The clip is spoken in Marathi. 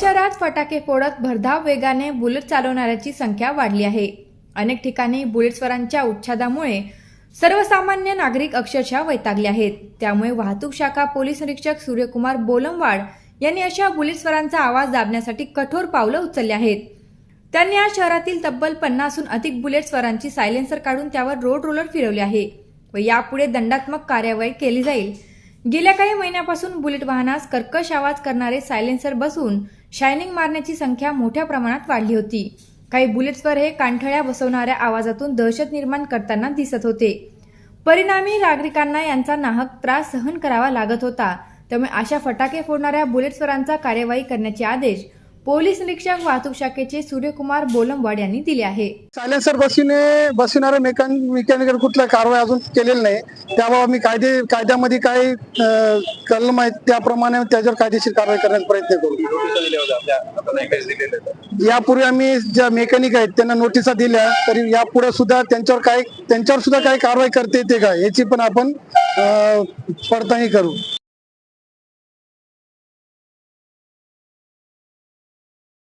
शहरात फटाके फोडत भरधाव वेगाने बुलेट चालवणाऱ्याची संख्या वाढली आहे. अनेक ठिकाणी बुलेटस्वरांच्या उच्छादामुळे सर्वसामान्य नागरिक अक्षरशः वैतागले आहेत. त्यामुळे वाहतूक शाखा पोलीस निरीक्षक सूर्यकुमार बोलमवाड यांनी अशा बुलेटस्वरांचा आवाज दाबण्यासाठी कठोर पावलं उचलली आहेत. त्यांनी आज शहरातील तब्बल पन्नासहून अधिक बुलेट स्वरांची सायलेन्सर काढून त्यावर रोड रोलर फिरवले आहे व यापुढे दंडात्मक कार्यवाही केली जाईल. गेल्या काही महिन्यापासून बुलेट वाहनास कर्कश आवाज करणारे सायलेन्सर बसून शायनिंग मारण्याची संख्या मोठ्या प्रमाणात वाढली होती. काही बुलेट्सवर हे कांठळ्या बसवणाऱ्या आवाजातून दहशत निर्माण करताना दिसत होते. परिणामी नागरिकांना यांचा नाहक त्रास सहन करावा लागत होता. त्यामुळे अशा फटाके फोडणाऱ्या बुलेट्सवरांचा कार्यवाही करण्याचे आदेश पोलीस निरीक्षक वाहतूक शाखेचे सूर्यकुमार बोलमवाड यांनी दिले आहे. सायलेन्सर बसीने बसविणाऱ्या मेकॅन मेकॅनिकल कुठल्या कारवाई अजून केलेली नाही. त्याबाबत मी कायदे कायद्यामध्ये काय कलम आहेत त्याप्रमाणे त्याच्यावर कायदेशीर कारवाई करण्याचा प्रयत्न करू. यापूर्वी आम्ही ज्या मेकॅनिक आहेत त्यांना नोटिसा दिल्या तरी यापुढे सुद्धा त्यांच्यावर काय त्यांच्यावर सुद्धा काही कारवाई करते ते का? याची पण आपण पडताळणी करू.